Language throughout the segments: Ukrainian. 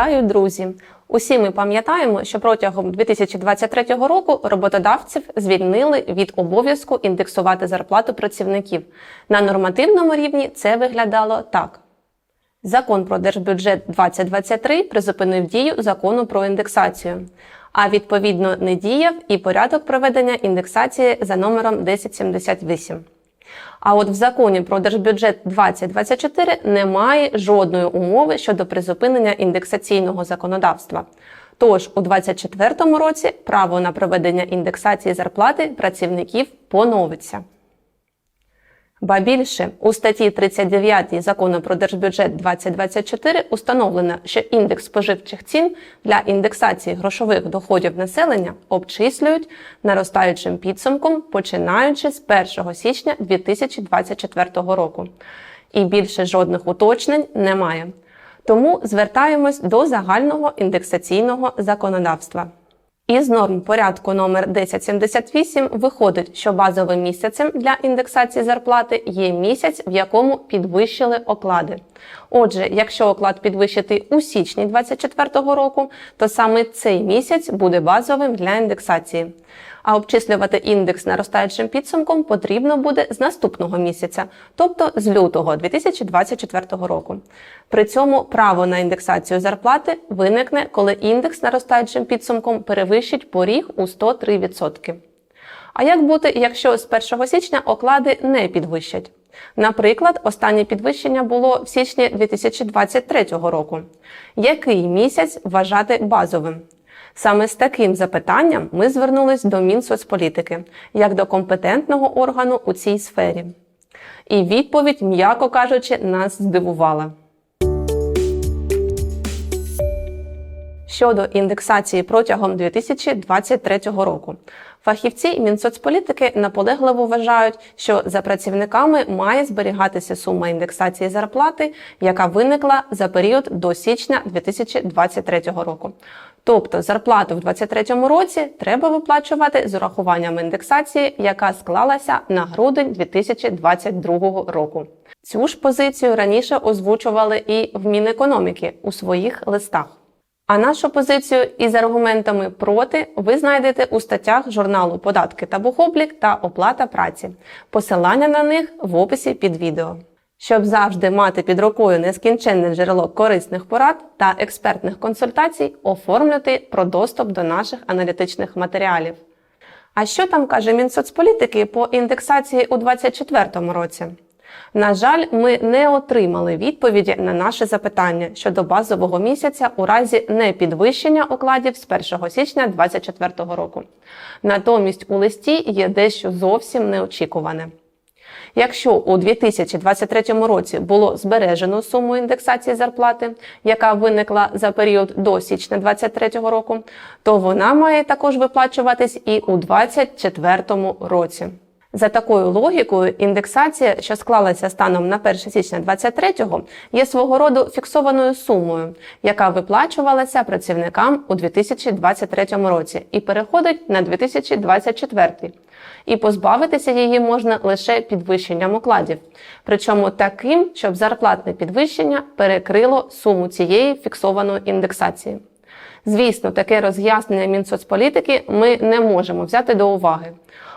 Вітаю, друзі! Усі ми пам'ятаємо, що протягом 2023 року роботодавців звільнили від обов'язку індексувати зарплату працівників. На нормативному рівні це виглядало так. Закон про держбюджет 2023 призупинив дію закону про індексацію, а відповідно не діяв і порядок проведення індексації за номером 1078. А от в законі про держбюджет 2024 немає жодної умови щодо призупинення індексаційного законодавства. Тож у 2024 році право на проведення індексації зарплати працівників поновиться. Ба більше у статті 39 закону про держбюджет 2024 установлено, що індекс споживчих цін для індексації грошових доходів населення обчислюють наростаючим підсумком, починаючи з 1 січня 2024 року. І більше жодних уточнень немає. Тому звертаємось до загального індексаційного законодавства. Із норм порядку номер 1078 виходить, що базовим місяцем для індексації зарплати є місяць, в якому підвищили оклади. Отже, якщо оклад підвищити у січні 2024 року, то саме цей місяць буде базовим для індексації. А обчислювати індекс наростаючим підсумком потрібно буде з наступного місяця, тобто з лютого 2024 року. При цьому право на індексацію зарплати виникне, коли індекс наростаючим підсумком перевищить поріг у 103%. А як бути, якщо з 1 січня оклади не підвищать? Наприклад, останнє підвищення було в січні 2023 року. Який місяць вважати базовим? Саме з таким запитанням ми звернулись до Мінсоцполітики як до компетентного органу у цій сфері. І відповідь, м'яко кажучи, нас здивувала. Щодо індексації протягом 2023 року. Фахівці Мінсоцполітики наполегливо вважають, що за працівниками має зберігатися сума індексації зарплати, яка виникла за період до січня 2023 року. Тобто зарплату в 2023 році треба виплачувати з урахуванням індексації, яка склалася на грудень 2022 року. Цю ж позицію раніше озвучували і в Мінекономіки у своїх листах. А нашу позицію із аргументами проти ви знайдете у статтях журналу Податки та бухоблік та оплата праці. Посилання на них в описі під відео. Щоб завжди мати під рукою нескінченне джерело корисних порад та експертних консультацій, оформлюйте про доступ до наших аналітичних матеріалів. А що там каже Мінсоцполітики по індексації у 2024 році? На жаль, ми не отримали відповіді на наше запитання щодо базового місяця у разі непідвищення окладів з 1 січня 2024 року. Натомість у листі є дещо зовсім неочікуване. Якщо у 2023 році було збережено суму індексації зарплати, яка виникла за період до січня 2023 року, то вона має також виплачуватись і у 2024 році. За такою логікою, індексація, що склалася станом на 1 січня 2023-го, є свого роду фіксованою сумою, яка виплачувалася працівникам у 2023 році і переходить на 2024. І позбавитися її можна лише підвищенням окладів, причому таким, щоб зарплатне підвищення перекрило суму цієї фіксованої індексації. Звісно, таке роз'яснення Мінсоцполітики ми не можемо взяти до уваги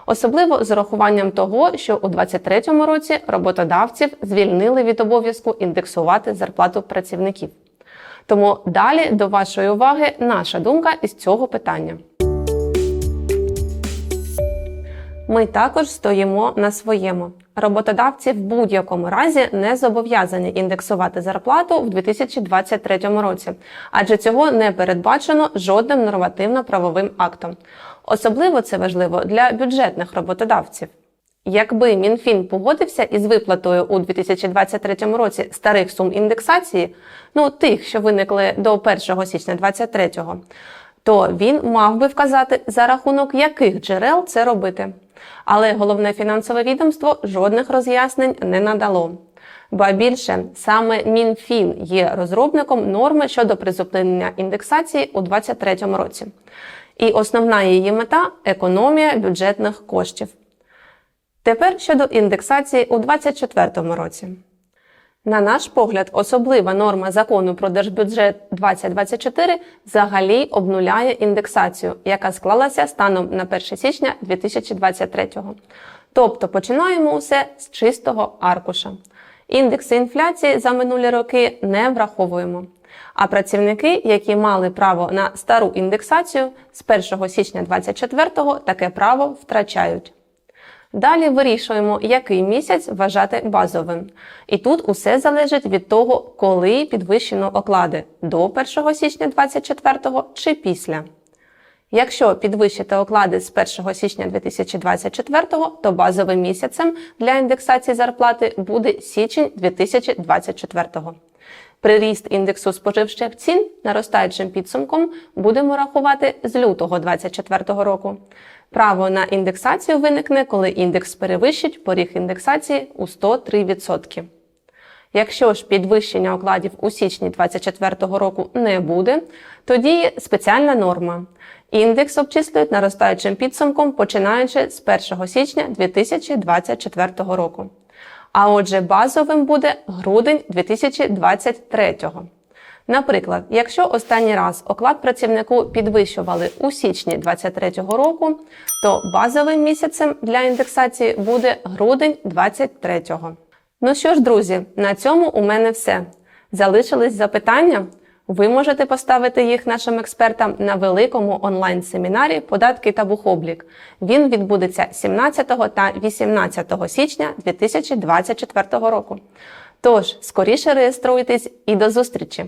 особливо з урахуванням того, що у 2023 році роботодавців звільнили від обов'язку індексувати зарплату працівників. Тому далі до вашої уваги наша думка із цього питання. Ми також стоїмо на своєму. Роботодавці в будь-якому разі не зобов'язані індексувати зарплату в 2023 році, адже цього не передбачено жодним нормативно-правовим актом. Особливо це важливо для бюджетних роботодавців. Якби МінФін погодився із виплатою у 2023 році старих сум індексації, ну тих, що виникли до 1 січня 2023, то він мав би вказати, за рахунок яких джерел це робити. Але головне фінансове відомство жодних роз'яснень не надало. Ба більше саме МінФін є розробником норми щодо призупинення індексації у 2023 році. І основна її мета економія бюджетних коштів. Тепер щодо індексації у 2024 році. На наш погляд, особлива норма закону про держбюджет 2024 взагалі обнуляє індексацію, яка склалася станом на 1 січня 2023. Тобто починаємо усе з чистого аркуша. Індекси інфляції за минулі роки не враховуємо. А працівники, які мали право на стару індексацію, з 1 січня 2024 таке право втрачають. Далі вирішуємо, який місяць вважати базовим. І тут усе залежить від того, коли підвищено оклади до 1 січня 2024 чи після. Якщо підвищити оклади з 1 січня 2024, то базовим місяцем для індексації зарплати буде січень 2024. Приріст індексу споживчих цін наростаючим підсумком будемо рахувати з лютого 2024 року. Право на індексацію виникне, коли індекс перевищить поріг індексації у 103%. Якщо ж підвищення окладів у січні 2024 року не буде, тоді є спеціальна норма. Індекс обчислюють наростаючим підсумком, починаючи з 1 січня 2024 року. А отже, базовим буде грудень 2023. Наприклад, якщо останній раз оклад працівнику підвищували у січні 2023 року, то базовим місяцем для індексації буде грудень 2023. Ну що ж, друзі, на цьому у мене все. Залишились запитання? Ви можете поставити їх нашим експертам на великому онлайн-семінарі Податки та бухоблік. Він відбудеться 17 та 18 січня 2024 року. Тож, скоріше реєструйтесь і до зустрічі!